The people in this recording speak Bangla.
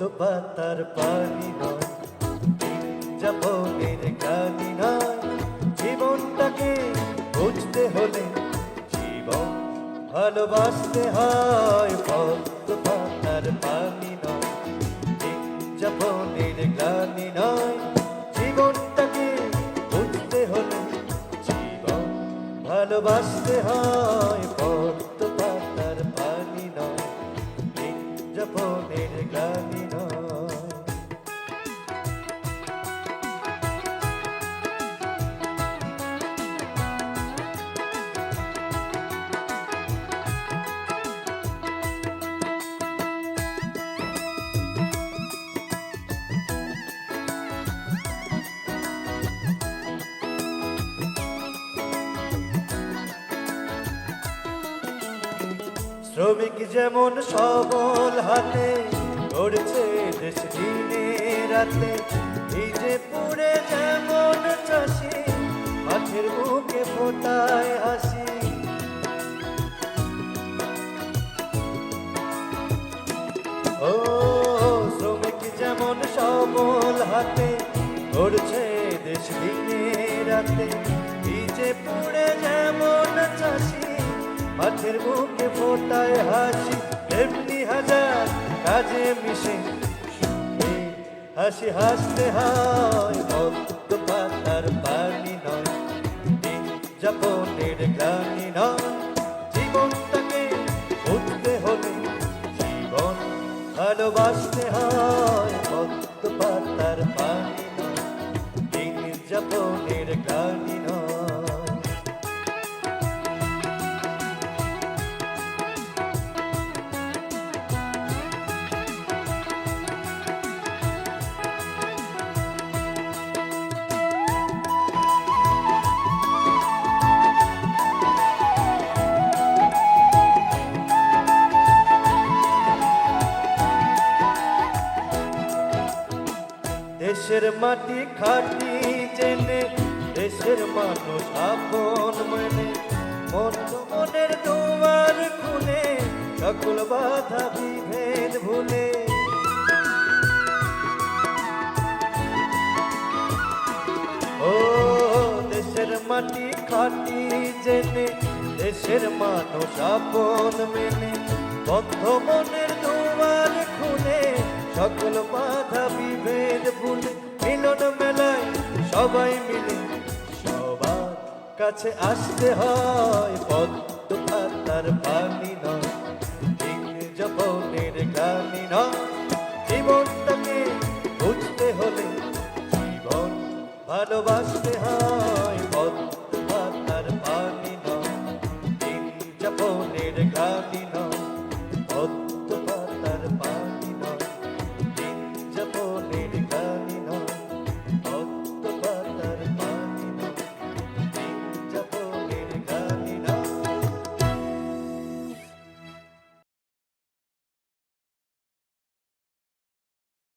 পাতার পানি নয় যাপনের গানি নয় জীবনটাকে বুঝতে হলে জীবন ভালোবাসতে হয় পদ্ম পাতার পানি নয় যাপনের গ্লানি নয় জীবনটাকে বুঝতে হলে জীবন ভালোবাসতে হয়। শ্রমিক যেমন সবল হাতে গড়ছে দেশ দিনে রাতে ভিজে পুড়ে যেমন চাষি, মাঠের বুকে ফোটায় হাসি। ও, শ্রমিক যেমন সবল হাতে গড়ছে দেশ দিনে রাতে ভিজে পুড়ে যেমন চাষি মাঠের বুকে ফোটায় হাসি এমনি হাজার কাজে মিশে। হাসি হাসতে হয় ভক্ত পাতার পানি নয় যাপনের গ্লানি নয়। জীবনটাকে বুঝতে হলে জীবন ভালোবাসতে হয় ভক্ত পাতার পানি নয় যাপনের গ্লানি দেশের মাটি খাটি জেনে, দেশের মানুষ আপন মনে। মন মনের দুয়ার খুলে, সকল বাধা বিভেদ ভুলে। ও দেশের মাটি খাটি জেনে, দেশের মানুষ আপন মেনে। বদ্ধ মনের দুয়ার খুলে, সকল বাধা বিভেদ সবাই মিলে সবার কাছে আসতে হয়। পদ্ম পাতার পানি নয় গানি নয়। জীবনটাকে বুঝতে হলে জীবন ভালোবাসতে হয়।